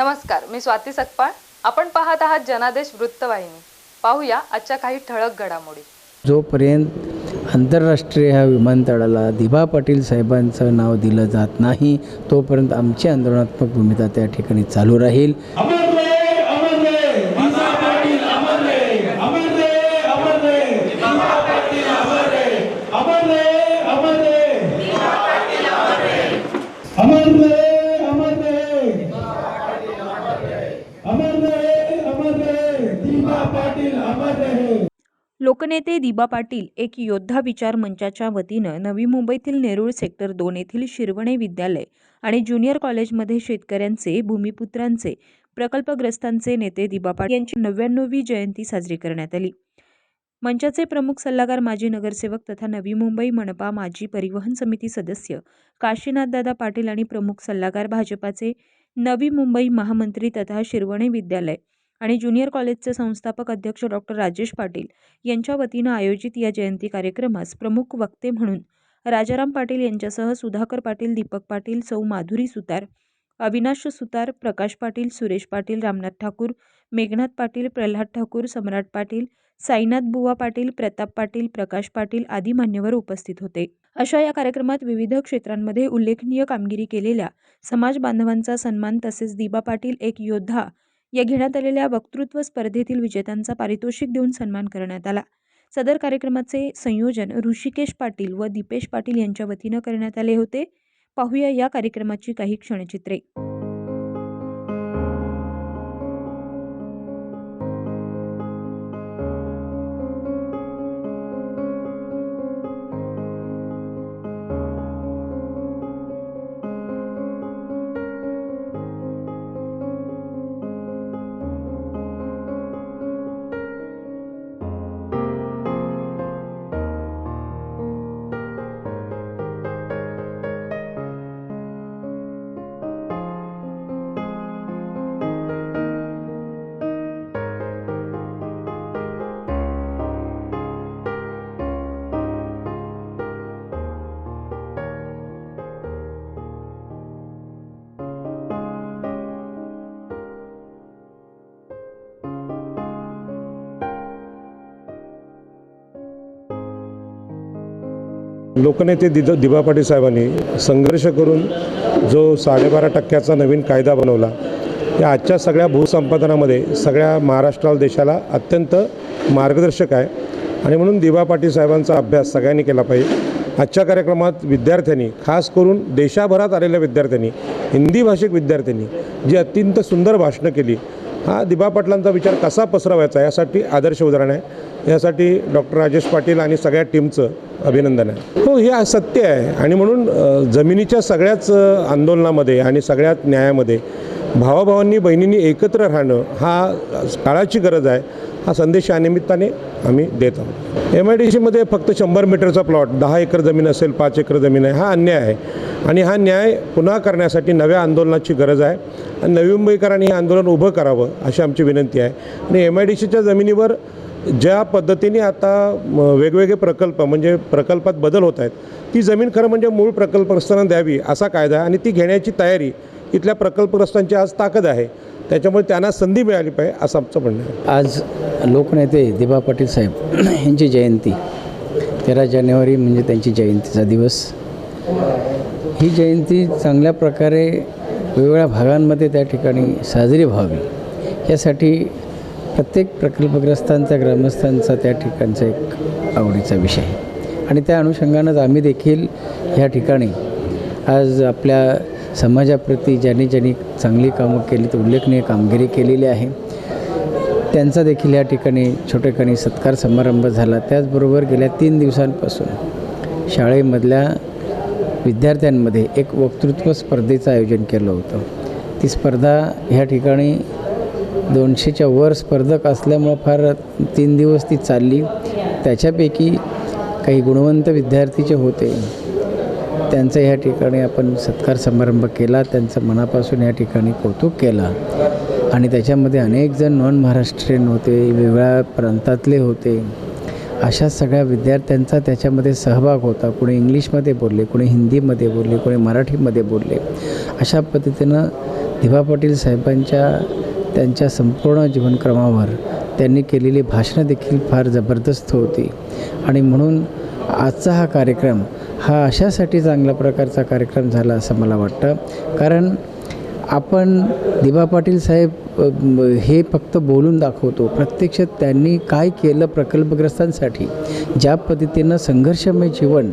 नमस्कार मी स्वाती सकपाळ. आपण पाहत आहात जनादेश वृत्तवाहिनी. पाहूया आजच्या काही ठळक घडामोडी. जोपर्यंत आंतरराष्ट्रीय ह्या विमानतळाला दिभा पाटील साहेबांचं नाव दिलं जात नाही तोपर्यंत आमची आंदोलनात्मक भूमिका त्या ठिकाणी चालू राहील अमर रहे अमर रहे दिशा पाटील अमर रहे अमर रहे अमर रहे दिशा पाटील अमर रहे अमर रहे अमर रहे अमर रहे अमर रहे अमर रहे अमर रहे पाटील अमर रहे. लोकनेते दिबा पाटील एक योद्धा विचार मंचाच्या वतीनं नवी मुंबईतील नेरूळ सेक्टर दोन येथील शिरवणे विद्यालय आणि ज्युनियर कॉलेजमध्ये शेतकऱ्यांचे भूमिपुत्रांचे प्रकल्पग्रस्तांचे नेते दिबा पाटील यांची नव्याण्णवी जयंती साजरी करण्यात आली. मंचाचे प्रमुख सल्लागार माजी नगरसेवक तथा नवी मुंबई मनपा माजी परिवहन समिती सदस्य काशीनाथदादा पाटील आणि प्रमुख सल्लागार भाजपाचे नवी मुंबई महामंत्री तथा शिरवणे विद्यालय आणि ज्युनियर कॉलेजचे संस्थापक अध्यक्ष डॉक्टर राजेश पाटील यांच्या वतीनं आयोजित या जयंती कार्यक्रमास प्रमुख वक्ते म्हणून राजाराम पाटील यांच्यासह सुधाकर पाटील दीपक पाटील सौ माधुरी सुतार अविनाश सुतार प्रकाश पाटील सुरेश पाटील रामनाथ ठाकूर मेघनाथ पाटील प्रल्हाद ठाकूर सम्राट पाटील साईनाथ बुवा पाटील प्रताप पाटील प्रकाश पाटील आदी मान्यवर उपस्थित होते. अशा या कार्यक्रमात विविध क्षेत्रांमध्ये उल्लेखनीय कामगिरी केलेल्या समाज बांधवांचा सन्मान तसेच दिबा पाटील एक योद्धा या घेण्यात आलेल्या वक्तृत्व स्पर्धेतील विजेत्यांचा पारितोषिक देऊन सन्मान करण्यात आला. सदर कार्यक्रमाचे संयोजन ऋषिकेश पाटील व दीपेश पाटील यांच्या वतीनं करण्यात आले होते. पाहूया या कार्यक्रमाची काही क्षणचित्रे. लोकनेते दिद दिबा पाटील साहेबांनी संघर्ष करून जो साडेबारा टक्क्याचा नवीन कायदा बनवला या आजच्या सगळ्या भूसंपादनामध्ये सगळ्या महाराष्ट्राला देशाला अत्यंत मार्गदर्शक आहे. आणि म्हणून दिबा पाटील साहेबांचा अभ्यास सगळ्यांनी केला पाहिजे. आजच्या कार्यक्रमात विद्यार्थ्यांनी खास करून देशाभरात आलेल्या विद्यार्थ्यांनी हिंदी भाषिक विद्यार्थ्यांनी जी अत्यंत सुंदर भाषणं केली हा दिबा पाटलांचा विचार कसा पसरवायचा यासाठी आदर्श उदाहरण आहे. यासाठी डॉक्टर राजेश पाटील आणि सगळ्या टीमचं अभिनंदन आहे. हो हे सत्य आहे. आणि म्हणून जमिनीच्या सगळ्याच आंदोलनामध्ये आणि सगळ्यात न्यायामध्ये भावाभावांनी बहिणींनी एकत्र राहणं हा काळाची गरज आहे. हा संदेश या निमित्ताने आम्ही देत आहोत. एम आय डी सीमध्ये फक्त शंभर मीटरचा प्लॉट दहा एकर जमीन असेल पाच एकर जमीन आहे हा अन्याय आहे. आणि हा न्याय पुन्हा करण्यासाठी नव्या आंदोलनाची गरज आहे. आणि नवी मुंबईकरांनी हे आंदोलन उभं करावं अशी आमची विनंती आहे. आणि एम आय डी सीच्या जमिनीवर ज्या पद्धतीने आता वेगवेगळे प्रकल्प म्हणजे प्रकल्पात बदल होत आहेत ती जमीन खरं म्हणजे मूळ प्रकल्पग्रस्तांना द्यावी असा कायदा आहे. आणि ती घेण्याची तयारी इथल्या प्रकल्पग्रस्तांची आज ताकद आहे. त्याच्यामुळे त्यांना संधी मिळाली पाहिजे असं आमचं म्हणणं आहे. आज लोकनेते दिबा पाटील साहेब यांची जयंती. तेरा जानेवारी म्हणजे त्यांची जयंतीचा दिवस. ही जयंती चांगल्या प्रकारे वेगवेगळ्या भागांमध्ये त्या ठिकाणी साजरी व्हावी. यासाठी प्रत्येक प्रकल्पग्रस्तांचा ग्रामस्थांचा त्या ठिकाणचा एक आवडीचा विषय आहे. आणि त्या अनुषंगानंच आम्ही देखील ह्या ठिकाणी आज आपल्या समाजाप्रती ज्यांनी ज्यांनी चांगली कामं केली तर उल्लेखनीय कामगिरी केलेली आहे. त्यांचा देखील या ठिकाणी छोटेखानी सत्कार समारंभ झाला. त्याचबरोबर गेल्या तीन दिवसांपासून शाळेमधल्या विद्यार्थ्यांमध्ये एक वक्तृत्व स्पर्धेचं आयोजन केलं होतं. ती स्पर्धा ह्या ठिकाणी दोनशेच्या वर स्पर्धक असल्यामुळं फार तीन दिवस ती चालली. त्याच्यापैकी काही गुणवंत विद्यार्थीचे होते त्यांचं ह्या ठिकाणी आपण सत्कार समारंभ केला त्यांचं मनापासून या ठिकाणी कौतुक केला. आणि त्याच्यामध्ये अनेक जण नॉन महाराष्ट्रीयन होते वेगळ्या प्रांतातले होते. अशा सगळ्या विद्यार्थ्यांचा त्याच्यामध्ये सहभाग होता. कोणी इंग्लिशमध्ये बोलले कोणी हिंदीमध्ये बोलले कोणी मराठीमध्ये बोलले. अशा पद्धतीनं दिवा पाटील साहेबांच्या त्यांच्या संपूर्ण जीवनक्रमावर त्यांनी केलेली भाषणं देखील फार जबरदस्त होती. आणि म्हणून आजचा हा कार्यक्रम हा अशासाठी चांगल्या प्रकारचा कार्यक्रम झाला असं मला वाटतं. कारण आपण दिबा पाटील साहेब हे फक्त बोलून दाखवतो. प्रत्यक्षात त्यांनी काय केलं प्रकल्पग्रस्तांसाठी? ज्या पद्धतीनं संघर्षमय जीवन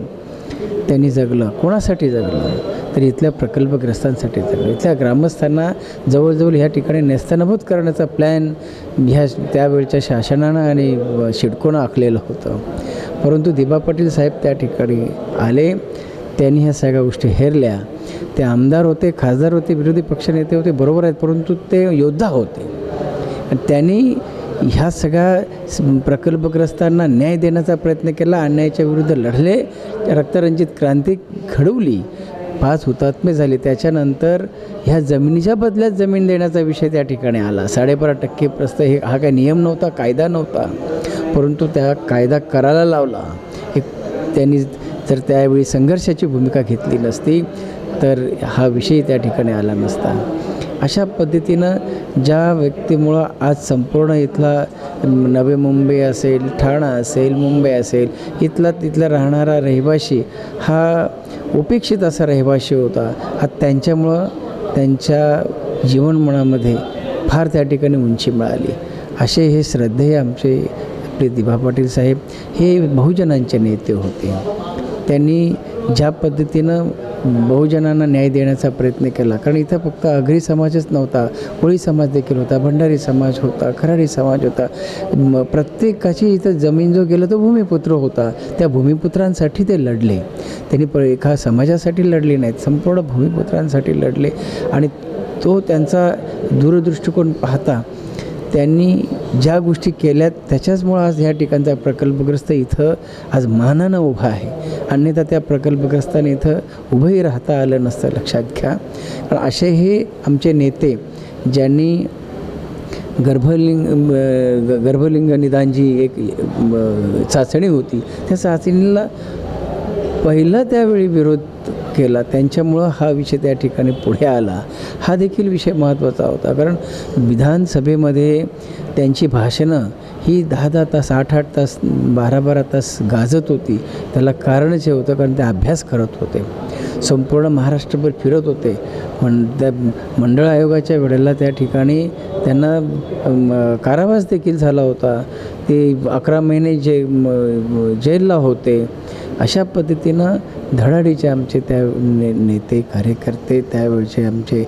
त्यांनी जगलं कोणासाठी जगलं? तर इथल्या प्रकल्पग्रस्तांसाठी जगलं. इथल्या ग्रामस्थांना जवळजवळ ह्या ठिकाणी नेस्तनाभूत करण्याचा प्लॅन ह्या त्यावेळच्या शासनानं आणि शिडकोनं आखलेलं होतं. परंतु दिबा पाटील साहेब त्या ठिकाणी आले. त्यांनी ह्या सगळ्या गोष्टी हेरल्या. ते आमदार होते खासदार होते विरोधी पक्षनेते होते बरोबर आहेत परंतु ते योद्धा होते. त्यांनी ह्या सगळ्या प्रकल्पग्रस्तांना न्याय देण्याचा प्रयत्न केला अन्यायाच्या विरुद्ध लढले. रक्तरंजित क्रांती घडवली. पाच हुतात्मे झाले. त्याच्यानंतर ह्या जमिनीच्या बदल्यात जमीन देण्याचा विषय त्या ठिकाणी आला. साडेबारा टक्के प्रस्त हे हा काय नियम नव्हता कायदा नव्हता. परंतु त्या कायदा करायला लावला एक त्यांनी जर त्यावेळी संघर्षाची भूमिका घेतली नसती तर हा विषय त्या ठिकाणी आला नसता. अशा पद्धतीनं ज्या व्यक्तीमुळं आज संपूर्ण इथला नवी मुंबई असेल ठाणा असेल मुंबई असेल इथला तिथला राहणारा रहिवाशी हा उपेक्षित असा रहिवाशी होता. हा त्यांच्यामुळं त्यांच्या जीवनमनामध्ये फार त्या ठिकाणी उंची मिळाली. असे हे श्रद्धेय आमचे आपले दिभा पाटील साहेब हे बहुजनांचे नेते होते. त्यांनी ज्या पद्धतीनं बहुजनांना न्याय देण्याचा प्रयत्न केला कारण इथं फक्त आगरी समाजच नव्हता कोळी समाज देखील होता भंडारी समाज होता खराडी समाज होता. प्रत्येकाची इथं जमीन जो गेला तो भूमिपुत्र होता. त्या भूमिपुत्रांसाठी ते लढले. त्यांनी प एका समाजासाठी लढले नाहीत संपूर्ण भूमिपुत्रांसाठी लढले. आणि तो त्यांचा दूरदृष्टिकोन पाहता त्यांनी ज्या गोष्टी केल्यात त्याच्याचमुळं आज ह्या ठिकाणचा प्रकल्पग्रस्त इथं आज मानानं उभा आहे. अन्यथा त्या प्रकल्पग्रस्तांनी इथं उभंही राहता आलं नसतं लक्षात घ्या. कारण असे हे आमचे नेते ज्यांनी गर्भलिंग ग- गर्भलिंग निदान जी एक चाचणी होती त्या चाचणीला पहिला त्यावेळी विरोध केला त्यांच्यामुळं हा विषय त्या ठिकाणी पुढे आला हा देखील विषय महत्त्वाचा होता. कारण विधानसभेमध्ये त्यांची भाषणं ही दहा दहा तास आठ आठ तास बारा बारा तास गाजत होती. त्याला कारणच हे होतं कारण ते अभ्यास करत होते. संपूर्ण महाराष्ट्रभर फिरत होते. पण त्या मंडळ आयोगाच्या वेळेला त्या ठिकाणी त्यांना कारावास देखील झाला होता. ते अकरा महिने जे जेलला होते. अशा पद्धतीनं धडाडीचे आमचे त्या ने नेते कार्यकर्ते त्यावेळचे आमचे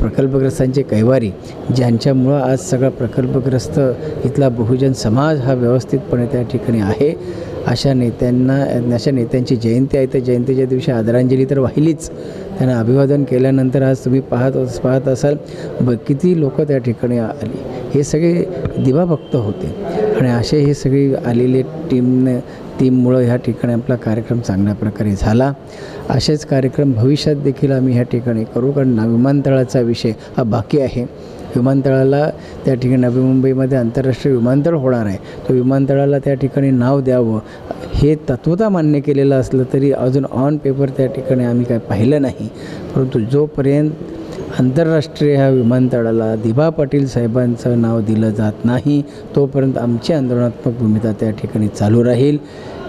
प्रकल्पग्रस्तांचे कैवारी ज्यांच्यामुळं आज सगळा प्रकल्पग्रस्त इथला बहुजन समाज हा व्यवस्थितपणे त्या ठिकाणी आहे अशा नेत्यांना अशा नेत्यांची जयंती आहे. त्या जयंतीच्या दिवशी आदरांजली तर वाहिलीच. त्यांना अभिवादन केल्यानंतर आज तुम्ही पाहत पाहत असाल ब किती लोकं त्या ठिकाणी आली. हे सगळे दिवाभक्त होते. आणि असे हे सगळी आलेले टीमने टीममुळं ह्या ठिकाणी आपला कार्यक्रम चांगल्या प्रकारे झाला. असेच कार्यक्रम भविष्यात देखील आम्ही ह्या ठिकाणी करू कारण विमानतळाचा विषय हा बाकी आहे. विमानतळाला त्या ठिकाणी नवी मुंबईमध्ये आंतरराष्ट्रीय विमानतळ होणार आहे. तो विमानतळाला त्या ठिकाणी नाव द्यावं हे तत्वता मान्य केलेलं असलं तरी अजून ऑन पेपर त्या ठिकाणी आम्ही काय पाहिलं नाही. परंतु जोपर्यंत आंतरराष्ट्रीय ह्या विमानतळाला दिभा पाटील साहेबांचं नाव दिलं जात नाही. तोपर्यंत आमची आंदोलनात्मक भूमिका त्या ठिकाणी चालू राहील.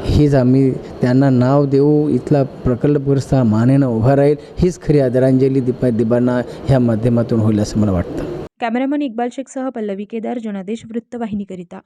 हीच आम्ही त्यांना नाव देऊ. इथला प्रकल्पग्रस्त हा मानेनं उभा राहील. हीच खरी आदरांजली दिपा दिबांना ह्या माध्यमातून होईल असं मला वाटतं. कॅमेरामन इक्बाल शेखसह पल्लवी केदार जनादेश वृत्तवाहिनीकरिता.